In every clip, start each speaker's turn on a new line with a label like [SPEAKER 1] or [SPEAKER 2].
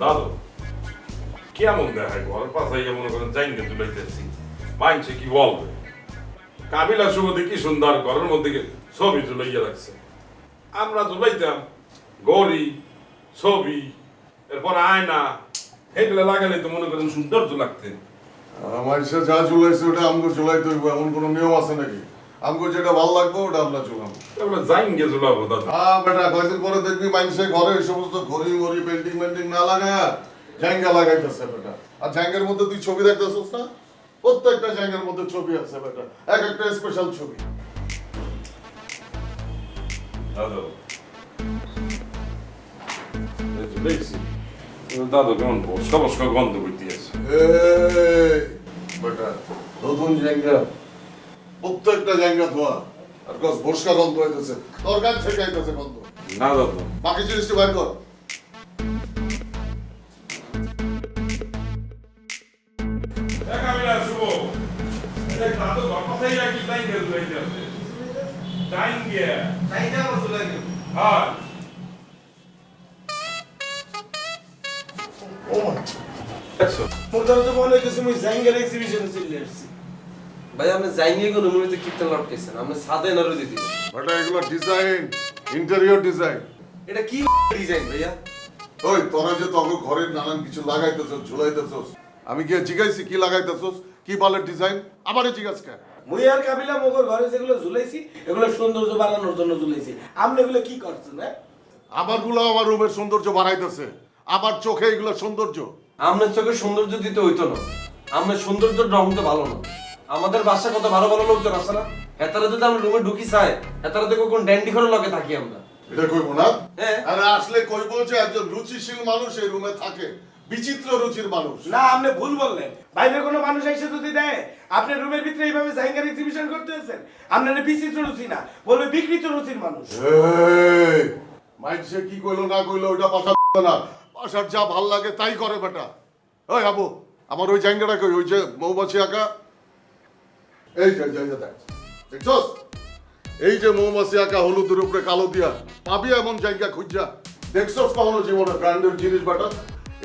[SPEAKER 1] দাদু, কেমন দেখায় ঘর পাশাইয়া মনে করেন জাইনকে তুলাইতেছি মাইনছে কি বলবে? কাবিলা শুভ কি সুন্দর ঘরের মধ্যে ছবি তুলাইয়া রাখছে। আমরা তুলাইতাম, গড়ি, ছবি, এরপর আয়না, এগুলো লাগালে তো মনে করেন সৌন্দর্য লাগতে।
[SPEAKER 2] আমার যা চুলাইছে ওটা আমগো চুলাই তৈব এমন কোনো নিয়ম আছে নাকি? আমগো যেটা ভালো লাগবে ওটা আমরা
[SPEAKER 1] চুলাবো দাদু।
[SPEAKER 2] হ্যাঁ বেটা কয়েকদিন পরে দেখবি মানুষের ঘরে এই সমস্ত ঘড়ি ঘড়ি পেন্টিং মেন্টিং না লাগায় জাঙ্গা লাগাইতেছে বেটা। আর জাঙ্গের মধ্যে তুই ছবি দেখতেছিস না? প্রত্যেকটা জায়গার মধ্যে ছবি আছে বেটা। এক একটা স্পেশাল ছবি।
[SPEAKER 1] দাদু। দেখছি দাদু কেমন বসকা বসকা গন্ধ করতে আছে।
[SPEAKER 2] বেটা নতুন জায়গা প্রত্যেকটা জায়গা ধোয়া। আর কস বর্ষা গন্ধ হইতেছে। তোর কাছ থেকে আইতেছে গন্ধ
[SPEAKER 1] না দাদু।
[SPEAKER 2] বাকি জিনিসটি বাইর কর।
[SPEAKER 1] হ্যাঁ।
[SPEAKER 3] মোটামুটি তো মনে হইতেছে মুই জাঙ্গের এক্সিবিশনে চলে আসছি।
[SPEAKER 4] ভাই আপনি যাইনি কোনো মুভিতে কীর্তন লটকেছেন আপনি সাদে না রুজি দিবেন
[SPEAKER 2] এগুলো ডিজাইন ইন্টেরিয়র ডিজাইন
[SPEAKER 4] এটা কি ডিজাইন ভাইয়া?
[SPEAKER 2] ওই তোরা যে তখন ঘরের নানান কিছু লাগাইতেছস ঝুলাইতেছস আমি কি জিগাইছি কি লাগাইতেছস কি বলে ডিজাইন আমারে জিজ্ঞাস কেন
[SPEAKER 3] মুই আর কাবিলা মগর ঘরে যেগুলো ঝুলাইছি এগুলো সৌন্দর্য বাড়ানোর জন্য ঝুলাইছি। আপনি এগুলো কি করছেন হ্যাঁ
[SPEAKER 2] আমারগুলো আমার রুমের সৌন্দর্য বাড়াইতেছে আমার চোখে এগুলো সৌন্দর্য।
[SPEAKER 4] আপনার চোখে সৌন্দর্য দিতে হইতো না। আপনার সৌন্দর্য রং তো ভালো না। আমাদের বাসা কত ভালো ভালো লোকজন আছে না? হেতারা যদি আমরা রুমে ঢুকি চাই হেতারা দেখো কোন ড্যান্ডি ঘরের লগে থাকি আমরা।
[SPEAKER 2] এটা কইব না?
[SPEAKER 4] হ্যাঁ।
[SPEAKER 2] আরে আসলে কইব যে একজন রুচিশীল মানুষ এই রুমে থাকে বিচিত্র রুচির মানুষ।
[SPEAKER 3] না আপনি ভুল বললেন। বাইরে কোনো মানুষ এসে যদি দেয় আপনি রুমের ভিতরে এইভাবে জাঙ্গার এক্সিবিশন করতে আছেন? আপনার বিচিত্র রুচি না বলবে বিকৃত রুচির মানুষ।
[SPEAKER 2] এই মাইন্ডসে কি কইলো না কইলো ওটা পাশা না। পাশার যা ভালো লাগে তাই করে বেটা। ওই আবু আমার ওই জায়গাটা কই ওই যে মৌমাছি আঁকা এই যে যে যে দেখ দেখছস? এই যে মৌমাছি আঁকা হলুদের উপরে কালো দিয়া পাবি এমন জায়গা খুঁজা। দেখছস কখনো জীবনে ব্র্যান্ডের জিনিস বেটা?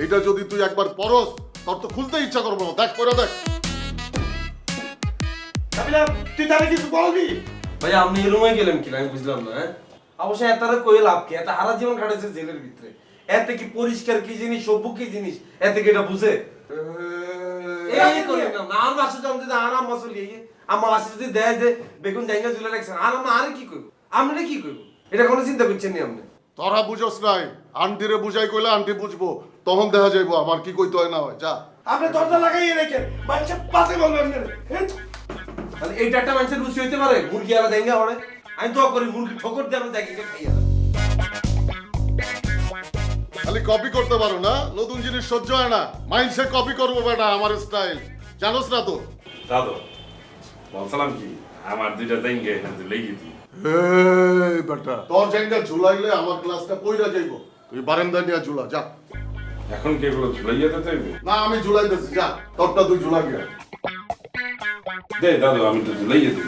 [SPEAKER 2] এটা যদি তুই একবার পরস তোর তো খুলতে ইচ্ছা করব না। দেখ করে দেখ।
[SPEAKER 3] তুই তাহলে কিছু বলবি?
[SPEAKER 4] ভাই আপনি এই রুমে গেলেন কি আমি বুঝলাম না হ্যাঁ? অবশ্যই এতারা কই লাভ কি? এত হারা জীবন কাটাইছে জেলের ভিতরে। এতে কি পরিষ্কার কি জিনিস সভ্য কি জিনিস? এতে কি এটা বুঝে? এই করে না না আর মাসে জম যদি আরাম মাসুল আমার মাসে যদি দেয় যে বেগুন জায়গা ঝুলে রাখছেন আর আমরা আরে কি করব আমরা কি করব এটা কোনো চিন্তা করছেন নি আপনি?
[SPEAKER 2] তোরা বুঝোস নাই। আন্টিরে বুঝাই কইলে আন্টি বুঝব তখন দেখা যাইবো আমার কি কইতে হয় না হয় যা।
[SPEAKER 3] আপনি দরজা লাগাইয়ে রেখেন মানুষের পাশে বলবেন।
[SPEAKER 4] তাহলে এইটা একটা মানুষের রুচি হইতে পারে মুরগি আলাদা জায়গা হরে আমি তো করি মুরগি ঠোকর দিয়ে আমরা জায়গাকে খাইয়া।
[SPEAKER 2] খালি কপি করতে পারো না নতুন জিনিস সহ্য হয় না। মাইন্ডসে কপি করব বেটা আমার স্টাইল জানোস না তো?
[SPEAKER 1] দাদু বলছিলাম কি আমার দুইটা জাইনকে এখান থেকে লেগে দিই
[SPEAKER 2] এই বেটা। তোর জায়গা ঝুলাইলে আমার ক্লাসটা কইরা যাইবো। তুই বারান্দা নিয়ে ঝুলা যা।
[SPEAKER 1] এখন কি এগুলো ঝুলাইয়া দিতে হইবে?
[SPEAKER 2] না আমি ঝুলাইতেছি যা। তোরটা তুই ঝুলা গিয়া।
[SPEAKER 1] দে দাদু আমি তো ঝুলাইয়া দিব।